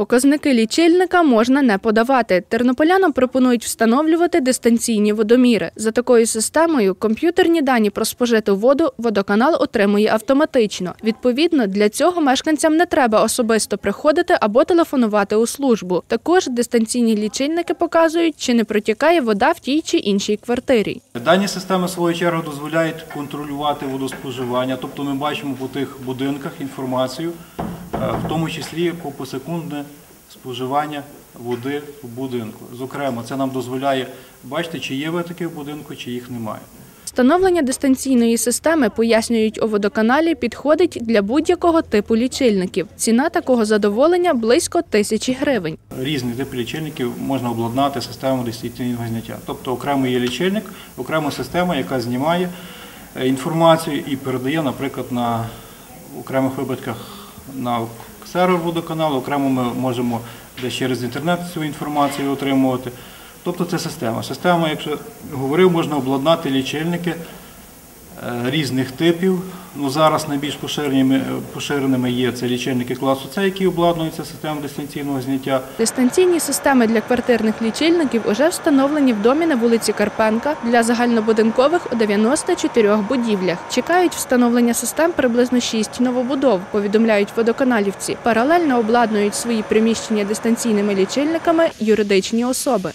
Показники лічильника можна не подавати. Тернополянам пропонують встановлювати дистанційні водоміри. За такою системою комп'ютерні дані про спожиту воду водоканал отримує автоматично. Відповідно, для цього мешканцям не треба особисто приходити або телефонувати у службу. Також дистанційні лічильники показують, чи не протікає вода в тій чи іншій квартирі. Дані системи в свою чергу дозволяють контролювати водоспоживання, тобто ми бачимо по тих будинках інформацію, в тому числі по посекундне споживання води в будинку. Зокрема, це нам дозволяє бачити, чи є витоки в будинку, чи їх немає. Встановлення дистанційної системи, пояснюють у водоканалі, підходить для будь-якого типу лічильників. Ціна такого задоволення близько тисячі гривень. Різних типів лічильників можна обладнати системою дистанційного зняття. Тобто окремо є лічильник, окрема система, яка знімає е, інформацію і передає, наприклад, на окремих випадках на сервер водоканалу, окремо ми можемо десь через інтернет цю інформацію отримувати. Тобто це система. Система, якщо говорив, можна обладнати лічильники різних типів. Ну, зараз найбільш поширеними, поширеними є це лічильники класу С, які обладнуються системою дистанційного зняття. Дистанційні системи для квартирних лічильників уже встановлені в домі на вулиці Карпенка для загальнобудинкових у 94 будівлях. Чекають встановлення систем приблизно 6 новобудов, повідомляють водоканалівці. Паралельно обладнують свої приміщення дистанційними лічильниками юридичні особи.